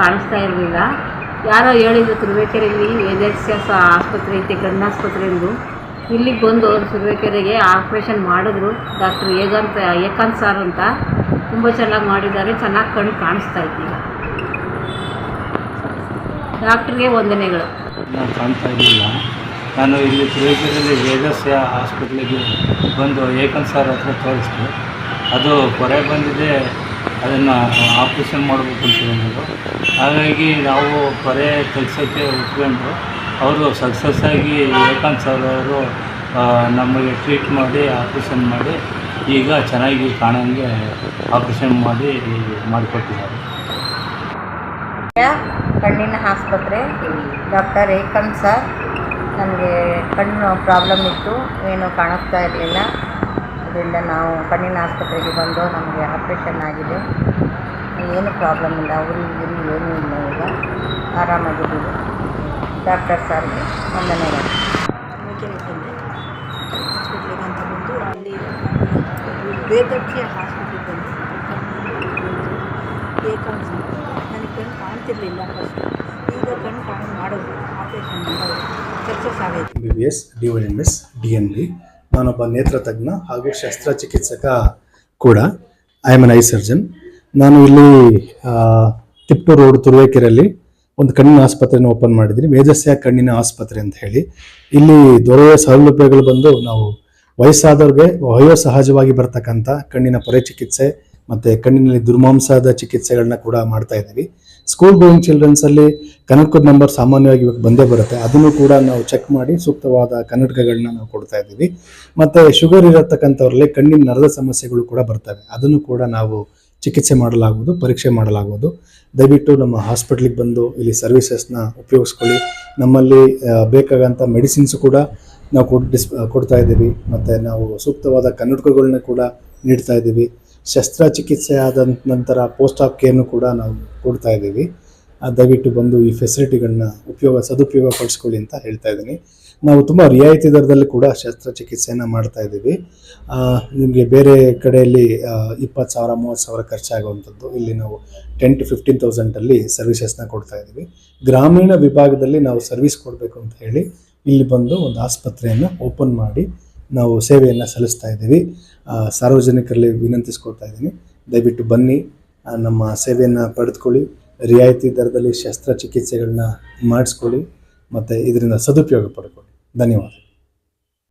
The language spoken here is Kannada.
ಕಾಣಿಸ್ತಾ ಇರಲಿಲ್ಲ. ಯಾರೋ ಹೇಳಿದ್ರು ತುರುವೇಕೆರೆಯಲ್ಲಿ ವೇದರ್ಸ್ಯ ಆಸ್ಪತ್ರೆ ಐತೆ ಕಣ್ಣಾಸ್ಪತ್ರೆ ಎಂದು. ಇಲ್ಲಿಗೆ ಬಂದು ಅವರು ತುರುವೇಕೆರೆಗೆ ಆಪ್ರೇಷನ್ ಮಾಡಿದ್ರು. ಡಾಕ್ಟ್ರ್ ಏಕಾಂತ, ಏಕಾಂತ್ ಸರ್ ಅಂತ. ತುಂಬ ಚೆನ್ನಾಗಿ ಮಾಡಿದ್ದಾರೆ. ಚೆನ್ನಾಗಿ ಕಣ್ಣು ಕಾಣಿಸ್ತಾ ಇದ್ದೀವಿ. ಡಾಕ್ಟ್ರಿಗೆ ವಂದನೆಗಳು. ನಾನು ಕಾಣ್ತಾ ಇರಲಿಲ್ಲ. ನಾನು ಇಲ್ಲಿ ತುರುವೇಕೆರೆಯಲ್ಲಿ ವೇದಸ್ಯ ಹಾಸ್ಪಿಟ್ಲಿಗೆ ಬಂದು ಏಕಾಂತ್ ಸರ್ ಹತ್ರ ತೋರಿಸಿದೆ. ಅದು ಕೊರೆ ಬಂದಿದೆ ಅದನ್ನು ಆಪ್ರೇಷನ್ ಮಾಡಬೇಕು ಅಂತ ಹೇಳಿದ್ರು. ಹಾಗಾಗಿ ನಾವು ಕೊರೆ ಕೆಲಸಕ್ಕೆ ಒಪ್ಕೊಂಡ್ರು ಅವರು ಸಕ್ಸಸ್ ಆಗಿ ಏಕಾಂತ್ ಸರ್ ಅವರು ನಮಗೆ ಟ್ರೀಟ್ ಮಾಡಿ, ಆಪ್ರೇಷನ್ ಮಾಡಿ ಈಗ ಚೆನ್ನಾಗಿ ಕಾಣೋಂಗೆ ಆಪ್ರೇಷನ್ ಮಾಡಿ ಮಾಡಿಕೊಟ್ಟಿದ್ದಾರೆ. ಕಣ್ಣಿನ ಆಸ್ಪತ್ರೆ, ಡಾಕ್ಟರ್ ಏಕಾಂತ್ ಸರ್ ನನಗೆ ಕಣ್ಣು ಪ್ರಾಬ್ಲಮ್ ಇತ್ತು, ಏನು ಕಾಣಿಸ್ತಾ ಇರಲಿಲ್ಲ. ಅದರಿಂದ ನಾವು ಕಣ್ಣಿನ ಆಸ್ಪತ್ರೆಗೆ ಬಂದು ನಮಗೆ ಆಪ್ರೇಷನ್ ಆಗಿದೆ. ಏನು ಪ್ರಾಬ್ಲಮ್ ಇಲ್ಲ ಉರಿ ಗಿರಿ ಏನೂ ಇಲ್ಲ ಈಗ. ಆರಾಮಾಗಿದ್ದೀವಿ. ಡಾಕ್ಟರ್ ಸರ್ಗೆ ವಂದನೆಗಳು. ತುರುವೇಕೆರೆ ಬಂದೆ ಹಾಸ್ಪಿಟ್ಲಿಗೆ ಅಂತ ಬಂದು ಅಲ್ಲಿ ವೇದಕ್ಕೆ ಹಾಸ್ಪಿಟ್ಲಿಗೆ ಬಂದು ನನಗೆ ಕಣ್ಣು ಕಾಣ್ತಿರ್ಲಿಲ್ಲ ಫಸ್ಟ್ ಈಗ ಕಣ್ಣು ಕಾಣ್ ಮಾಡೋದು ಆಪ್ರೇಷನ್ ಮಾಡೋದು ಸಕ್ಸಸ್ ಆಗೈತೆ B B S D one M S D N B ನಾನೊಬ್ಬ ನೇತ್ರ ತಜ್ಞ ಹಾಗೂ ಶಸ್ತ್ರಚಿಕಿತ್ಸಕ ಕೂಡ. I am an eye surgeon ನಾನು ಇಲ್ಲಿ ತಿಪ್ಪು ರೋಡ್ ತುರುವೇಕೆರೆಯಲ್ಲಿ ಒಂದು ಕಣ್ಣಿನ ಆಸ್ಪತ್ರೆಯನ್ನು ಓಪನ್ ಮಾಡಿದ್ದೀನಿ. ವೇದಸ್ಯ ಕಣ್ಣಿನ ಆಸ್ಪತ್ರೆ ಅಂತ ಹೇಳಿ. ಇಲ್ಲಿ ದೊರೆಯುವ ಸೌಲಭ್ಯಗಳು ಬಂದು ನಾವು ವಯಸ್ಸಾದವ್ರಿಗೆ ವಯೋ ಸಹಜವಾಗಿ ಬರ್ತಕ್ಕಂಥ ಕಣ್ಣಿನ ಪೊರೆ ಚಿಕಿತ್ಸೆ ಮತ್ತು ಕಣ್ಣಿನಲ್ಲಿ ದುರ್ಮಾಂಸದ ಚಿಕಿತ್ಸೆಗಳನ್ನ ಕೂಡ ಮಾಡ್ತಾ ಇದ್ದೀವಿ. ಸ್ಕೂಲ್ ಗೋಯಿಂಗ್ ಚಿಲ್ಡ್ರನ್ಸಲ್ಲಿ ಕನ್ನಡಕದ ನಂಬರ್ ಸಾಮಾನ್ಯವಾಗಿ ಇವಾಗ ಬಂದೇ ಬರುತ್ತೆ. ಅದನ್ನು ಕೂಡ ನಾವು ಚೆಕ್ ಮಾಡಿ ಸೂಕ್ತವಾದ ಕನ್ನಡಕಗಳನ್ನ ನಾವು ಕೊಡ್ತಾ ಇದ್ದೀವಿ. ಮತ್ತೆ ಶುಗರ್ ಇರತಕ್ಕಂಥವ್ರಲ್ಲಿ ಕಣ್ಣಿನ ನರದ ಸಮಸ್ಯೆಗಳು ಕೂಡ ಬರ್ತವೆ. ಅದನ್ನು ಕೂಡ ನಾವು ಚಿಕಿತ್ಸೆ ಮಾಡಲಾಗುವುದು, ಪರೀಕ್ಷೆ ಮಾಡಲಾಗುವುದು. ದಯವಿಟ್ಟು ನಮ್ಮ ಹಾಸ್ಪಿಟ್ಲಿಗೆ ಬಂದು ಇಲ್ಲಿ ಸರ್ವಿಸಸ್ನ ಉಪಯೋಗಿಸ್ಕೊಳ್ಳಿ. ನಮ್ಮಲ್ಲಿ ಬೇಕಾಗಂಥ ಮೆಡಿಸಿನ್ಸ್ ಕೂಡ ನಾವು ಕೊಡ್ ಕೊಡ್ತಾ ಇದ್ದೀವಿ. ಮತ್ತು ನಾವು ಸೂಕ್ತವಾದ ಕನ್ನಡಕಗಳನ್ನ ಕೂಡ ನೀಡ್ತಾ ಇದ್ದೀವಿ. ಶಸ್ತ್ರಚಿಕಿತ್ಸೆ ಆದ ನಂತರ ಪೋಸ್ಟ್ ಆಫ್ ಕೇರ್ನು ಕೂಡ ನಾವು ಕೊಡ್ತಾ ಇದ್ದೀವಿ. ದಯವಿಟ್ಟು ಬಂದು ಈ ಫೆಸಿಲಿಟಿಗಳನ್ನ ಉಪಯೋಗ ಸದುಪಯೋಗ ಪಡಿಸ್ಕೊಳ್ಳಿ ಅಂತ ಹೇಳ್ತಾ ಇದ್ದೀನಿ. ನಾವು ತುಂಬ ರಿಯಾಯಿತಿ ದರದಲ್ಲಿ ಕೂಡ ಶಸ್ತ್ರಚಿಕಿತ್ಸೆಯನ್ನು ಮಾಡ್ತಾ ಇದ್ದೀವಿ. ನಿಮಗೆ ಬೇರೆ ಕಡೆಯಲ್ಲಿ ಇಪ್ಪತ್ತು ಸಾವಿರ, ಮೂವತ್ತು ಸಾವಿರ ಖರ್ಚಾಗುವಂಥದ್ದು ಇಲ್ಲಿ ನಾವು ಟೆನ್ ಟು ಫಿಫ್ಟೀನ್ ತೌಸಂಡಲ್ಲಿ ಸರ್ವಿಸಸ್ನ ಕೊಡ್ತಾ ಇದ್ದೀವಿ. ಗ್ರಾಮೀಣ ವಿಭಾಗದಲ್ಲಿ ನಾವು ಸರ್ವಿಸ್ ಕೊಡಬೇಕು ಅಂತ ಹೇಳಿ ಇಲ್ಲಿ ಬಂದು ಒಂದು ಆಸ್ಪತ್ರೆಯನ್ನು ಓಪನ್ ಮಾಡಿ ನಾವು ಸೇವೆಯನ್ನು ಸಲ್ಲಿಸ್ತಾ ಇದ್ದೀವಿ. ಸಾರ್ವಜನಿಕರಲ್ಲಿ ವಿನಂತಿಸ್ಕೊಳ್ತಾ ಇದ್ದೀನಿ. ದಯವಿಟ್ಟು ಬನ್ನಿ ನಮ್ಮ ಸೇವೆಯನ್ನು ಪಡೆದುಕೊಳ್ಳಿ, ರಿಯಾಯಿತಿ ದರದಲ್ಲಿ ಶಸ್ತ್ರಚಿಕಿತ್ಸೆಗಳನ್ನ ಮಾಡಿಸ್ಕೊಳ್ಳಿ, ಮತ್ತು ಇದರಿಂದ ಸದುಪಯೋಗ ಪಡ್ಕೊಳ್ಳಿ. ಧನ್ಯವಾದ